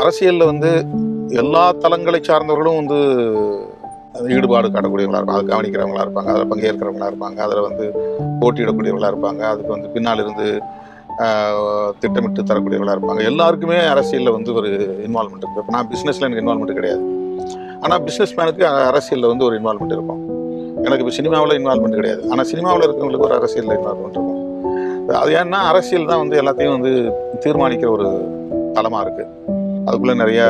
அரசியலில் வந்து எல்லா தளங்களை சார்ந்தவர்களும் வந்து ஈடுபாடு காட்டக்கூடியவங்களா இருப்பாங்க. அதை கவனிக்கிறவங்களா இருப்பாங்க. அதில் பங்கேற்கிறவங்களா இருப்பாங்க. அதில் வந்து போட்டியிடக்கூடியவங்களா இருப்பாங்க. அதுக்கு வந்து பின்னால் இருந்து திட்டமிட்டு தரக்கூடியவங்களா இருப்பாங்க. எல்லாருக்குமே அரசியலில் வந்து ஒரு இன்வால்மெண்ட் இருக்குது இப்போ நான் பிஸ்னஸில் எனக்கு இன்வால்மெண்ட் கிடையாது. ஆனால் பிஸ்னஸ் மேனுக்கு அரசியலில் வந்து ஒரு இன்வால்மெண்ட் இருக்கும். எனக்கு இப்போ சினிமாவில் இன்வால்மெண்ட் கிடையாது. ஆனால் சினிமாவில் இருக்கிறவங்களுக்கு ஒரு அரசியலில் இன்வால்மெண்ட் இருக்கும். அது ஏன்னா அரசியல் தான் வந்து எல்லாத்தையும் வந்து தீர்மானிக்கிற ஒரு தளமாக இருக்குது அதுக்குள்ளே நிறைய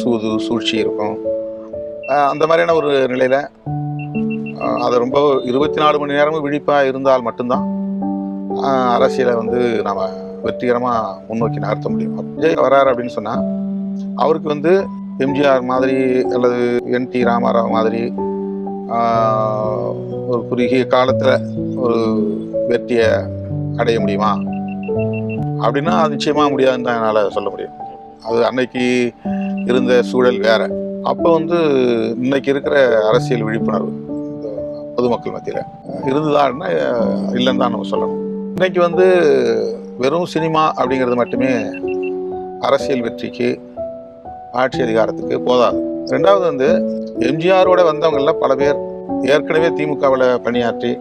சூது சூழ்ச்சி இருக்கும். அந்த மாதிரியான ஒரு நிலையில் அதை ரொம்ப இருபத்தி நாலு மணி நேரமும் விழிப்பாக இருந்தால் மட்டும்தான் அரசியலை வந்து நாம் வெற்றிகரமாக முன்னோக்கி நகர்த்த முடியும். விஜய் வராரு அப்படின்னு சொன்னால் அவருக்கு வந்து எம்ஜிஆர் மாதிரி அல்லது என் டி ராமாராவ் மாதிரி ஒரு குறுகிய காலத்தில் ஒரு வெற்றியை அடைய முடியுமா? அப்படின்னா நிச்சயமாக முடியாதுன்னு தான் என்னால் சொல்ல முடியும். அது அன்னைக்கு இருந்த சூழல் வேற. அப்போ வந்து இன்னைக்கு இருக்கிற அரசியல் விழிப்புணர்வு பொதுமக்கள் மத்தியில் இருந்துதான்னா இல்லைன்னு தான் நம்ம சொல்லணும். இன்னைக்கு வந்து வெறும் சினிமா அப்படிங்கிறது மட்டுமே அரசியல் வெற்றிக்கு ஆட்சி அதிகாரத்துக்கு போதாது. ரெண்டாவது வந்து எம்ஜிஆரோட வந்தவங்களில் பல பேர் ஏற்கனவே திமுகவில் பணியாற்றி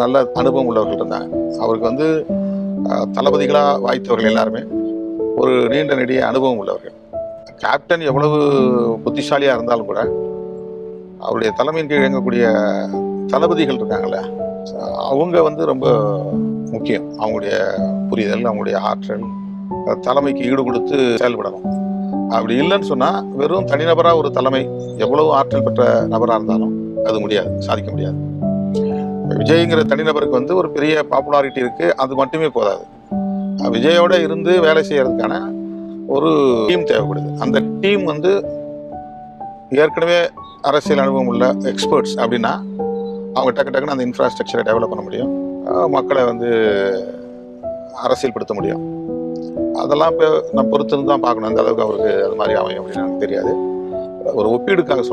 நல்ல அனுபவம் உள்ளவர்கள் இருந்தாங்க. அவருக்கு வந்து தளபதிகளாக வாய்த்தவர்கள் எல்லாருமே ஒரு நீண்ட நெடிய அனுபவம் உள்ளவர்கள். கேப்டன் எவ்வளவு புத்திசாலியாக இருந்தாலும் கூட அவருடைய தலைமையின் கீழ் இயங்கக்கூடிய தளபதிகள் இருக்காங்கல்ல அவங்க வந்து ரொம்ப முக்கியம். அவங்களுடைய புரிதல் அவங்களுடைய ஆற்றல் தலைமைக்கு ஈடு கொடுத்து செயல்படணும். அப்படி இல்லைன்னு சொன்னால் வெறும் தனிநபராக ஒரு தலைமை எவ்வளவு ஆற்றல் பெற்ற நபராக இருந்தாலும் அது முடியாது சாதிக்க முடியாது. விஜய்ங்கிற தனிநபருக்கு வந்து ஒரு பெரிய பாப்புலாரிட்டி இருக்குது அது மட்டுமே போதாது. விஜயோட இருந்து வேலை செய்யறதுக்கான ஒரு டீம் தேவைப்படுது. அந்த டீம் வந்து ஏற்கனவே அரசியல் அனுபவம் உள்ள எக்ஸ்பர்ட்ஸ் அப்படின்னா அவங்க டக்கு டக்குன்னு அந்த இன்ஃப்ராஸ்ட்ரக்சரை டெவலப் பண்ண முடியும். மக்களை வந்து அரசியல்படுத்த முடியும். அதெல்லாம் இப்போ நான் பொறுத்துன்னு தான் பார்க்கணும். அந்த அளவுக்கு அவருக்கு அது மாதிரி அமையும் அப்படின்னு எனக்கு தெரியாது. ஒரு ஒப்பீடுக்காக சொல்கிறேன்